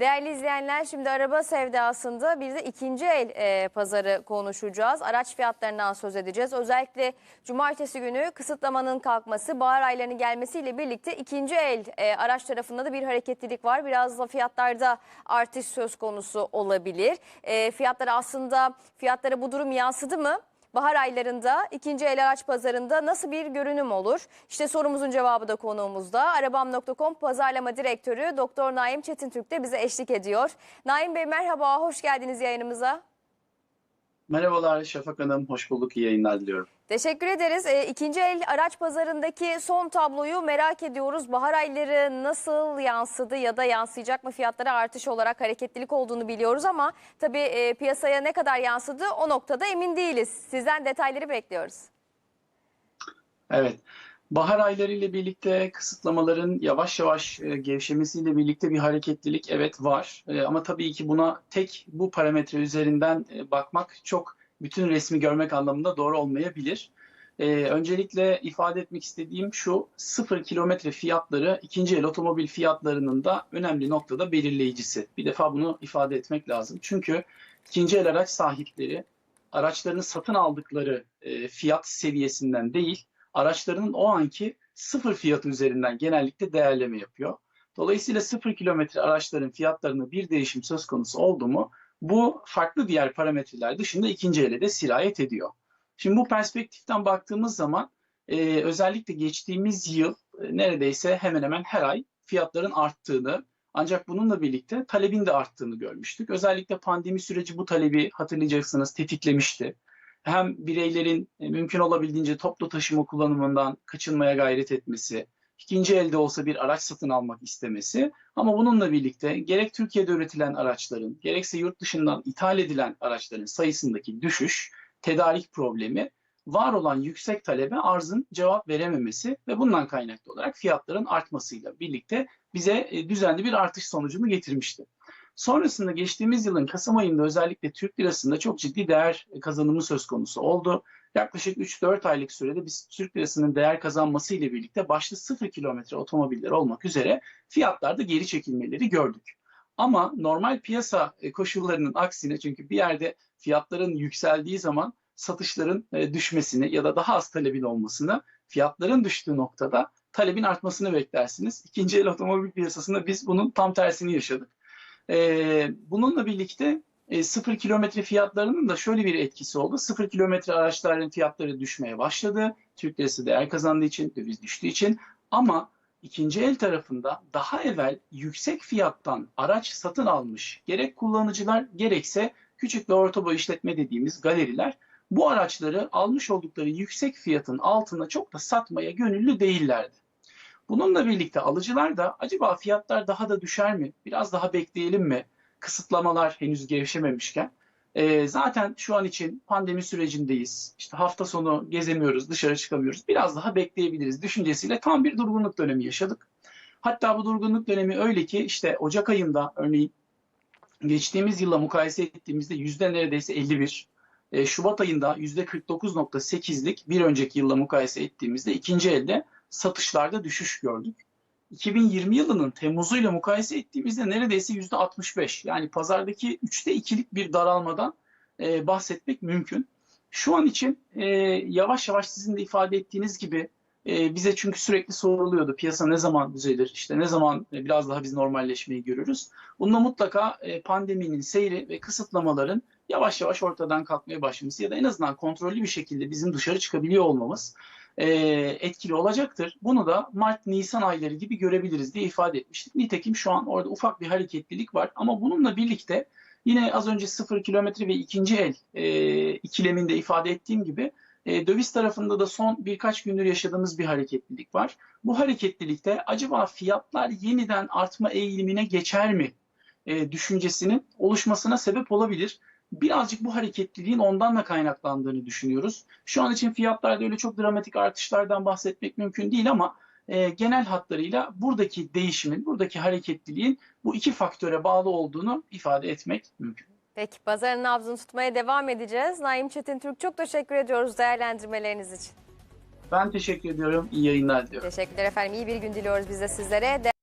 Değerli izleyenler şimdi araba sevdasında bir de ikinci el e, pazarı konuşacağız. Araç fiyatlarından söz edeceğiz. Özellikle cumartesi günü kısıtlamanın kalkması, bahar aylarının gelmesiyle birlikte ikinci el e, araç tarafında da bir hareketlilik var. Biraz da fiyatlarda artış söz konusu olabilir. E, fiyatlar aslında fiyatlara bu durum yansıdı mı? Bahar aylarında ikinci el araç pazarında nasıl bir görünüm olur? İşte sorumuzun cevabı da konuğumuzda. Arabam.com pazarlama direktörü Doktor Naim Çetintürk de bize eşlik ediyor. Naim Bey merhaba, hoş geldiniz yayınımıza. Merhabalar Şafak Hanım, hoş bulduk, iyi yayınlar diliyorum. Teşekkür ederiz. E, ikinci el araç pazarındaki son tabloyu merak ediyoruz. Bahar ayları nasıl yansıdı ya da yansıyacak mı fiyatlara artış olarak hareketlilik olduğunu biliyoruz ama tabii e, piyasaya ne kadar yansıdı o noktada emin değiliz. Sizden detayları bekliyoruz. Evet, bahar ayları ile birlikte kısıtlamaların yavaş yavaş e, gevşemesiyle birlikte bir hareketlilik evet var. E, ama tabii ki buna tek bu parametre üzerinden e, bakmak çok bütün resmi görmek anlamında doğru olmayabilir. E, öncelikle ifade etmek istediğim şu, sıfır kilometre fiyatları ikinci el otomobil fiyatlarının da önemli noktada belirleyicisi. Bir defa bunu ifade etmek lazım. Çünkü ikinci el araç sahipleri araçlarını satın aldıkları e, fiyat seviyesinden değil, araçlarının o anki sıfır fiyatı üzerinden genellikle değerleme yapıyor. Dolayısıyla sıfır kilometre araçların fiyatlarında bir değişim söz konusu oldu mu bu farklı diğer parametreler dışında ikinci ele de sirayet ediyor. Şimdi bu perspektiften baktığımız zaman e, özellikle geçtiğimiz yıl e, neredeyse hemen hemen her ay fiyatların arttığını ancak bununla birlikte talebin de arttığını görmüştük. Özellikle pandemi süreci bu talebi hatırlayacaksınız tetiklemişti hem bireylerin e, mümkün olabildiğince toplu taşıma kullanımından kaçınmaya gayret etmesi, ikinci elde olsa bir araç satın almak istemesi ama bununla birlikte gerek Türkiye'de üretilen araçların gerekse yurt dışından ithal edilen araçların sayısındaki düşüş, tedarik problemi, var olan yüksek talebe arzın cevap verememesi ve bundan kaynaklı olarak fiyatların artmasıyla birlikte bize e, düzenli bir artış sonucunu getirmişti. Sonrasında geçtiğimiz yılın Kasım ayında özellikle Türk lirasında çok ciddi değer kazanımı söz konusu oldu. Yaklaşık 3-4 aylık sürede biz Türk lirasının değer kazanması ile birlikte başta 0 kilometre otomobiller olmak üzere fiyatlarda geri çekilmeleri gördük. Ama normal piyasa e, koşullarının aksine çünkü bir yerde fiyatların yükseldiği zaman satışların e, düşmesini ya da daha az talebin olmasını, fiyatların düştüğü noktada talebin artmasını beklersiniz. İkinci el otomobil piyasasında biz bunun tam tersini yaşadık. Ee, bununla birlikte e, sıfır kilometre fiyatlarının da şöyle bir etkisi oldu. Sıfır kilometre araçların fiyatları düşmeye başladı. Türk lirası değer kazandığı için, döviz düştüğü için. Ama ikinci el tarafında daha evvel yüksek fiyattan araç satın almış gerek kullanıcılar gerekse küçük ve orta boy işletme dediğimiz galeriler bu araçları almış oldukları yüksek fiyatın altına çok da satmaya gönüllü değillerdi. Bununla birlikte alıcılar da acaba fiyatlar daha da düşer mi? Biraz daha bekleyelim mi? Kısıtlamalar henüz gevşememişken. E, zaten şu an için pandemi sürecindeyiz. İşte hafta sonu gezemiyoruz, dışarı çıkamıyoruz. Biraz daha bekleyebiliriz düşüncesiyle tam bir durgunluk dönemi yaşadık. Hatta bu durgunluk dönemi öyle ki işte Ocak ayında örneğin geçtiğimiz yılla mukayese ettiğimizde yüzde neredeyse 51. E, Şubat ayında yüzde 49.8'lik bir önceki yılla mukayese ettiğimizde ikinci elde satışlarda düşüş gördük. 2020 yılının Temmuz'uyla mukayese ettiğimizde neredeyse %65 yani pazardaki 3'te 2'lik bir daralmadan e, bahsetmek mümkün. Şu an için e, yavaş yavaş sizin de ifade ettiğiniz gibi e, bize çünkü sürekli soruluyordu piyasa ne zaman düzelir işte ne zaman e, biraz daha biz normalleşmeyi görürüz. Bununla mutlaka e, pandeminin seyri ve kısıtlamaların yavaş yavaş ortadan kalkmaya başlaması ya da en azından kontrollü bir şekilde bizim dışarı çıkabiliyor olmamız e, etkili olacaktır. Bunu da Mart-Nisan ayları gibi görebiliriz diye ifade etmiştik. Nitekim şu an orada ufak bir hareketlilik var ama bununla birlikte yine az önce sıfır kilometre ve ikinci el e, ikileminde ifade ettiğim gibi e, döviz tarafında da son birkaç gündür yaşadığımız bir hareketlilik var. Bu hareketlilikte acaba fiyatlar yeniden artma eğilimine geçer mi e, düşüncesinin oluşmasına sebep olabilir birazcık bu hareketliliğin ondan da kaynaklandığını düşünüyoruz. Şu an için fiyatlarda öyle çok dramatik artışlardan bahsetmek mümkün değil ama e, genel hatlarıyla buradaki değişimin, buradaki hareketliliğin bu iki faktöre bağlı olduğunu ifade etmek mümkün. Peki pazarın nabzını tutmaya devam edeceğiz. Naim Çetin Türk çok teşekkür ediyoruz değerlendirmeleriniz için. Ben teşekkür ediyorum. İyi yayınlar diliyorum. Teşekkürler efendim. İyi bir gün diliyoruz biz de sizlere.